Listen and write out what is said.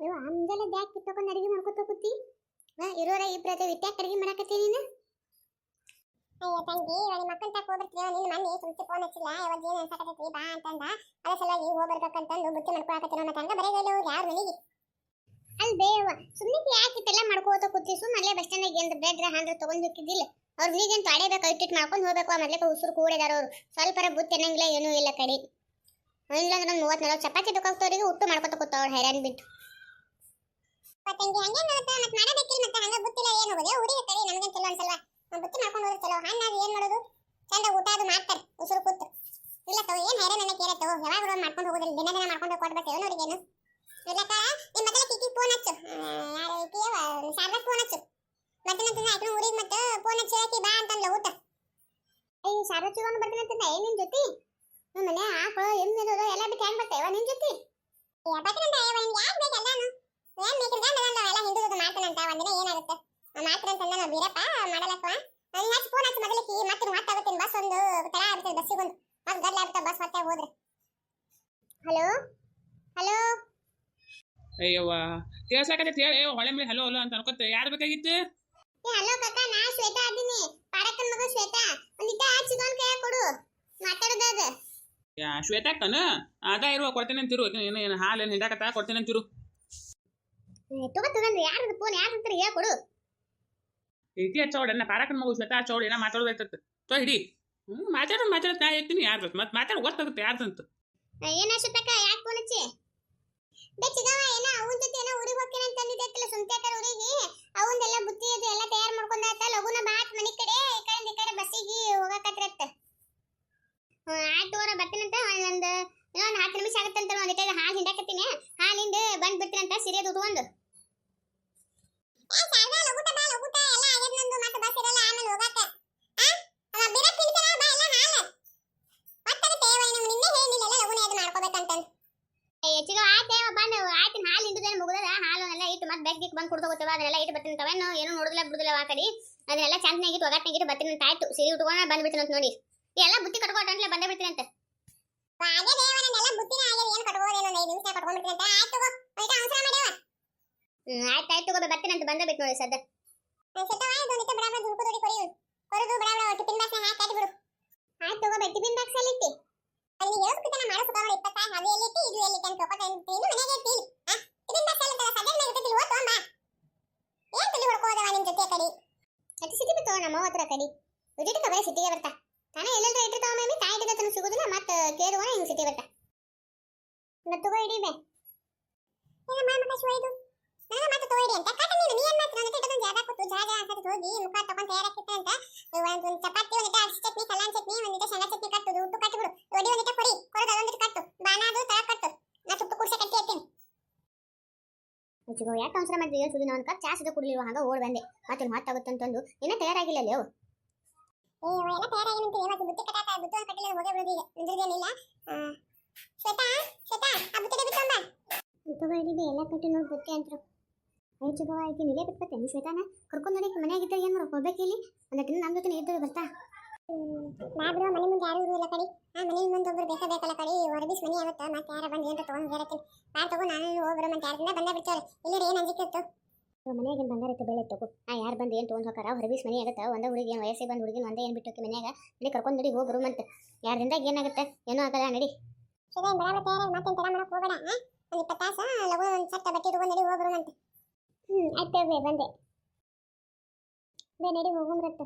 ನೀವು ಅಂಜಲ ಬ್ಯಾಗ್ ಕಿತ್ತಕೊಂಡು ಅಡಿಗೆ ಮಾಡ್ಕೊತ ಕೂತಿ. ಹಾ ಇರೋರ ಇಬ್ರತೆ ವಿದ್ಯಾಕ್ ಅಡಿಗೆ ಮಾಡಕತ್ತಿ ನೀನು? ಅಯ್ಯೋ ತಂಗಿ ಇವಾಗ ನಿಮ್ಮ ಅಕ್ಕನ ತಕ ಹೋಗ್ಬರ್ತೀನಿ ನಿನ್ನ ಮನೆ ಸುಮ್ಸಿ ಫೋನ್ ಹಚ್ಚಿಲ್ಲ ಯಾವಾಗ ಏನು ಅನ್ಸಕತ್ತೈತಿ? ಬಾ ಅಂತಂದ. ಅದ ಸಲುವಾಗಿ ಹೋಗ್ಬರ್ಬೇಕಂತಂದು ಬುತ್ತಿ ಮಾಡ್ಕೊಳಕತ್ತೀನಿ ಮತ್ತೆ ಹಂಗ ಬರೇಗಲ್ಲ ಅವ್ರು ಯಾರು ಮನೆಗೆ? ಅಲ್ಲಿ ಬೇವ ಸುಮ್ಮನೆ ಯಾಕೆ ಇಟ್ಟೆಲ್ಲ ಮಾಡ್ಕೋತ ಕೂತಿ? ಸುಮ್ಮನೆ ಅಲ್ಲೇ ಬಸ್ ಸ್ಟ್ಯಾಂಡ್ ಏನು ಬ್ರೆಡ್ ಹಾಂದ್ರ ತೊಗೊಂಡು ಹೋಗಿದ್ದಿಲ್ಲ ಅವ್ರು ನೀಗೇನು ತೊಳೆಬೇಕು ಇಟ್ಟಿಟ್ಟು ಮಾಡ್ಕೊಂಡು ಹೋಗ್ಬೇಕು. ಆ ಮೊದ್ಲಕ್ಕೆ ಉಸುರು ಕೂಡಿದಾರ ಅವರು. ಸ್ವಲ್ಪರ ಬುತ್ತಿ ಅನ್ನಂಗಿಲ್ಲ ಏನೂ ಇಲ್ಲ ಕಡೆ. ಇಲ್ಲಾಂದ್ರೆ ಒಂದು ಮೂವತ್ತು ನಲ್ವತ್ತು ಚಪಾತಿ ಬೇಕಾಗ್ತವ್ರಿಗೆ ಉಟ್ಟು ಮಾಡ್ಕೊತ ಕೂತಾವಳು ಹೈರಾಣ್ ಬಿಟ್ಟು. ತಂಗಿ ಹಂಗೆ ಮತ್ತೆ ಮತ್ತೆ ಮಾಡಬೇಕಿಲ್ಲ ಮತ್ತೆ ಹಂಗ ಬುತ್ತಿಲ್ಲ ಏನು ಹೋಗೋದು ಊರಿಗೆ ಕರಿ ನಮಗೇನು ಚಲೋ ಅನ್ಸಲ್ವಾ? ನಾವು ಬುತ್ತಿ ಮಾಡ್ಕೊಂಡು ಹೋದ್ರೆ ಚಲೋ. ಹಣ್ಣಾಗ ಏನು ಮಾಡೋದು? ಚಂದ ಊಟ ಅದು ಮಾಡ್ತಾರೆ, ಉಸಿರು ಕೂತು. ಇಲ್ಲ ತಗೋ ಏನ್ ಹೈರಾಣ ನನಗೆ ಕೇಳತ್ತೋ ಯಾವಾಗ ರೋಡ್ ಮಾಡ್ಕೊಂಡು ಹೋಗೋದಿಲ್ಲ, ದಿನ ದಿನ ಮಾಡ್ಕೊಂಡು ಕೊಡ್ಬೇಕು ನೋಡಿಗೇನು ಇಲ್ಲಕ್ಕ ನಿಮ್ಮ ಮೊದಲ ಕಿಕ್ಕಿ ಫೋನ್ ಹಚ್ಚು. ಯಾರು ಈಕಿಯವ ಶಾರದಾ ಫೋನ್ ಹಚ್ಚು. ಮತ್ತೆ ನಂತರ ಆಯ್ತು, ಊರಿಗೆ ಮತ್ತೆ ಫೋನ್ ಹಚ್ಚಿ ಹೇಳಕ್ಕೆ ಬಾ ಅಂತಂದ್ಲ ಊಟ. ಐ ಶಾರದಾ ಚೂರನ್ನು ಬರ್ತೀನಿ ಅಂತಂದ ಏ, ನಿನ್ ಜೊತೆ? ನಮ್ಮ ಮನೆ ಆಕಳು ಎಮ್ಮೆ ಎಲ್ಲ ಬಿಟ್ಟು ಹೆಂಗ್ ಬರ್ತೇವ ನಿನ್ ಜೊತೆ? ಯಾಕಂತ ಬೇಕಲ್ಲ ಬೇಕಲ್ಲಾನು ಏನ್ ಎಲ್ಲ ಮಾಡ್ತಾನಂತ ಒಂದಿನ ಏನಾಗುತ್ತೆ? ಬೀರಪ್ಪ ಹಚ್ಚಿ ಫೋನ್ ಹಚ್ಚಿ ಮತ್ತೆ ಮಾತಾಗುತ್ತೀನಿ ಬಸ್ ಒಂದು ತಡ ಆಗ್ತದೆ ಬಸ್ಸಿಗೆ ಒಂದು. ಮತ್ತೆ ಗಡ್ಲ ಆಗ್ತದೆ ಬಸ್ ಮತ್ತೆ ಹೋದ್ರೆ. ಹಲೋ ಹಲೋ ಅಯ್ಯವ್ವ ಕೇಳ್ಸಾಕತ್ತೈತಿ ಹೇಳಿ ಹೊಳೆ ಮೇಲೆ ಹಲೋ ಹಲೋ ಅಂತ ಅನ್ಕೊತ ಯಾರು ಬೇಕಾಗಿತ್ತು? ಏ ಹಲೋ ಕಾಕ ನಾ ಶ್ವೇತಾ ಅದೀನಿ ಪಾರಕ್ಕನ ಮಗ ಶ್ವೇತಾ ಕೈಯ ಕೊಡು ಯಾ ಶ್ವೇತಾಕ್ಕನ ಅದ ಇರುವ ಕೊಡ್ತೇನೆ ಅಂತಿರು ಏನು ಏನು ಹಾಲು ಏನು ಹಿಂಡಾಕತ್ತ ಕೊಡ್ತೇನೆ ಅಂತಿರು. ತಗೋ ತಗೊಂಡ್ರಿ ಯಾರದು ಫೋನ್ ಯಾರು ಅಂತಾರೆ ಹೇಳಿ ಕೊಡು ಹಚ್ಚೋಡ ಮಗು ಶ್ವೇತಾ ಹಚ್ಚೋಡ ಏನೋ ಮಾತಾಡೋದೈತತ್ ತೋ ಹಿಡಿ. ಹ್ಞೂ ಮಾತಾಡೋದು ಮಾತಾಡೋದು ನಾ ಹೇಳ್ತೀನಿ ಯಾರ್ದು ಮತ್ತೆ ಮಾತಾಡೋ ಗೊತ್ತಾಗುತ್ತೆ ಯಾರ್ದಂತ. ಏನ ಶ್ವೇತಕ್ಕ ಯಾಕೆ ಫೋನ್ ಹಚ್ಚಿ? ಬೇ ಚಿಗವ ಏನ ಅವನ ಜೊತೆ ಏನೋ ಊರಿಗೆ ಹೋಗ್ತೀನಿ ಅಂತ ಊರಿಗೆ ಬುತ್ತಿ ಅದು ಎಲ್ಲ ತಯಾರು ಮಾಡ್ಕೊಂಡಾತ ಲಗುನ ಬಾತ್ ಮನಿ ಕಡೆ ಈ ಕಡೆ ಈ ಕಡೆ ಬಸ್ಸಿಗೆ ಹೋಗಕತ್ರತ್ತ ಆಯ್ತು ತೋರ ಬರ್ತೀನಂತ ಒಂದು ಇನ್ನೊಂದು ಹತ್ತು ನಿಮಿಷ ಆಗತ್ತಂತ ಒಂದಿಟ್ಟ ಹಾಲು ಹಿಂಡಾಕತ್ತೀನಿ ಹಾಲಿಂದ ಬಂದ್ ಬಿಡ್ತೀನಂತ ಸಿರಿಯದು ಉಟ್ಕೊಂಡು ಏ ಶಾರದಾ ಲಗುಟ ಬಾ ಲಗುಟ ಎಲ್ಲ ಆಗ್ಯದ ನಂದು ಮತ್ತೆ ಬಸ್ ಇರಲ್ಲ ಆಮೇಲೆ ಹೋಗಾಕ ಆ ಅವ ಬೀರಪ್ಪ ಇಳ್ತಾನ ಬಾ ಎಲ್ಲ ಹಾಲು ಒತ್ತಾಗುತ್ತೆ ಏವ ನಿಮ್ಗೆ ನಿನ್ನೆ ಹೇಳಿಲ್ಲ ಲಗುನ ಅದು ಮಾಡ್ಕೋಬೇಕಂತಂದು ಹೆಚ್ಚಿಗೆ ಆಯ್ತು ಬಂದು ಆಯ್ತು ಹಾಲು ಹಿಂಡುದೇನು ಮುಗಿದ ಹಾಲು ಬೆಗ್ಗಿಗೆ ಬಂದು ಕುಡ್ದು ಹೋಗ್ತೇವೆ ಅದನ್ನೆಲ್ಲ ಇಟ್ಟು ಬರ್ತೀನಿ ತವೇನು ಏನು ನೋಡಿದಿಲ್ಲ ಬಿಡುದಿಲ್ಲ ಆ ಕಡೆ. ಅದನ್ನೆಲ್ಲ ಚಂದನಾಗಿತ್ತು ಒಗಟ್ನಾಗಿಟ್ಟು ಬರ್ತೀನಿ ಅಂತ ಆಯ್ತು. ಸೀರೆ ಉಟ್ಕೊಂಡು ಬಂದ್ಬಿಡ್ತೀನಿ ಅಂತ ನೋಡಿ. ಎಲ್ಲ ಬುತ್ತಿ ಕಟ್ಕೊಟ್ಟಂಟ್ಲೆ ಬಂದೇ ಬಿಡ್ತೀನಿ ಅಂತ. ಆಯ್ತು ತಗೋ ಬರ್ತೀನಿ ಅಂತ ಬಂದೇ ಬಿಟ್ಟು ನೋಡಿ ಸದ್ದ ಆಯ್ತು ತಗೋ ಟಿಫಿನ್ ಬಾಕ್ಸ್ ಅಲ್ಲಿ ಇಟ್ಟಿ ಅಲ್ಲಿ ಮಾಡೋ ಇದು ಎಲ್ಲಿ ಅಂತ ಮನೆಗೆ ಇರ್ತೀನಿ ಆ ಟಿಫಿನ್ ಬಾಕ್ಸ್ ಎಲ್ಲ ತರ ಸದ್ಯ ಇರ್ತೈತಿ ಓ ತೊಂಬ ಏನ್ ತಲೆ ಹೊಡ್ಕೋದವ ನಿಮ್ ಜೊತೆ ಕಡಿ ಅತಿ ಬಿತ್ತು ನಮ್ಮ ಹತ್ರ ಕಡಿ. ವಿಜಿಟ್ ಕಬರ ಸಿಟಿಗೆ ಬರ್ತಾ. ತಾನೇ ಎಲ್ಲೆಲ್ಲ ಇಟ್ಟಿರ್ತಾವ ಮೇಮಿ, ತಾಯಿ ಇಟ್ಟಿದ್ದ ಸಿಗುದಿಲ್ಲ, ಮತ್ತೆ ಕೇಳುವ ಹಿಂಗ್ ಸಿಟಿ ಬರ್ತಾ. ಮತ್ತೆ ತಗೋ ಇಡೀ ಬೇ ಏನ ಮಾಮಕ ನಾನು ಮತ್ತೆ ಮಾತು ಇಡಿ ಅಂತ. ಕಟ ನೀನು, ನೀ ಏನ್ ಮಾತ್ರ ನನ್ನ ತಿಟ್ಟದೊಂದು ಜಾಗ ಕೂತು ಜಾಗ ಅಂತ ಹೋಗಿ ಮುಖ ತಗೊಂಡ್ ತಯಾರಾಕಿತ್ತ ಅಂತ. ಒಂದು ಚಪಾತಿ ಮುಚ್ಚಿಗೋ ಯಾಕೆ ಅವಸರ ಮಾಡಿದ್ರಿ ಏನು ನಾನು ಒಂದು ಕಪ್ ಚಾ ಸುದ ಕುಡ್ಲಿಲ್ವ ಹಂಗ ಓಡ್ ಬಂದೆ. ಮತ್ತೆ ಮಾತಾಗುತ್ತಂತಂದು ಇನ್ನ ತಯಾರಾಗಿಲ್ಲ ಅಲ್ಲಿ ಏ ಎಲ್ಲ ತಯಾರಾಗಿ ನಿಂತೀನಿ ಮತ್ತೆ ಬುತ್ತಿ ಬುತ್ತಿ ಒಂದು ಕಟ್ಟಿಲ್ಲ ಹೋಗೇ ಬಿಡೋದು ಈಗ. ನಿಂದ್ರದೇನಿಲ್ಲ ಶ್ವೇತಾ ಶ್ವೇತಾ ಆ ಬುತ್ತಿ ಬಿತ್ತಂಬ ತಗೋ ಇಡೀ ಎಲ್ಲ ಕಟ್ಟಿ ನೋಡಿ ಬುತ್ತಿ ಅಂತರು. ಚಿಗವ ಆಯ್ತು ಇಲ್ಲೇ ಬಿಟ್ಬತ್ತೇನೆ ಶ್ವೇತಾನ? ಕರ್ಕೊಂಡು ನೋಡಿ ಮನೆಯಾಗಿದ್ದಾಗ ಏನು ಮಾಡೋಕೆ? ಹೋಗ್ಬೇಕು ಇಲ್ಲಿ. ಒಂದಟ್ಟಿನ ನಮ್ಮ ಜೊತೆ ಇದ್ದರು ಬರ್ತಾ. ನಾ ಮನೆ ಮುಂದೆ ಯಾರು ಇರುವುದಿಲ್ಲ ಕಡಿ. ಆ ಮನೆ ಮುಂದೆ ಒಬ್ರು ಬೇಕಾ ಬೇಕಲ್ಲ ಕಡೆ ಹೊರಬಿಸ್ ಮನೆ ಆಗುತ್ತೆ ಮತ್ತೆ ಯಾರ ಬಂದು ಏನು ತೊಗೊಂಡು ಹೇಳತ್ತೀನಿ ಕಾರ್ ತಗೋ ನಾನು ಹೋಗ್ರು ಮತ್ತೆ ಯಾರಿಂದ ಬಂದ ಬಿಡ್ತಾರೆ ಇಲ್ಲಿ ಏನು ಅಂಜಿಕಿತ್ತು ಮನೆಯಾಗ ಬಂಗಾರ ಇತ್ತು ಬೆಳೆ ತಗೋ. ಆ ಯಾರು ಬಂದು ಏನು ತೊಗೊಂಡು ಹೋಗಾರ ಹೊರಬಿಸ್ ಮನೆ ಆಗುತ್ತೆ? ಒಂದ ಹುಡುಗಿ ಏನು ವಯಸ್ಸಿಗೆ ಬಂದು ಹುಡುಗಿನ ಒಂದೇ ಏನು ಬಿಟ್ಟು ಮನ್ಯಾಗ? ಇಲ್ಲಿ ಕರ್ಕೊಂಡು ನಡಿ ಹೋಗ್ರು ಮತ್ತೆ ಯಾರ್ದಿಂದ ಏನಾಗುತ್ತೆ? ಏನೂ ಆಗಲ್ಲ ನಡಿ. ಸರಿ ಬರಾಬರ ತಯಾರಾಗಿ ಮತ್ತೆ ತಡ ಮಾಡಕ್ಕೆ ಹೋಗಬೇಡ ಒಂದು ಇಪ್ಪತ್ತು ತಾಸು ಲಗು ಒಂದು ಸಟ್ಟ ಬಟ್ಟೆ ತಗೊಂಡು ನಡಿ ಹೋಗ್ರು ಅಂತ. ಹ್ಞೂ ಆಯ್ತು ಬಂದೆ. ಬೇ ನಡಿ ಹೋಗುಮ್ರತ್ತ.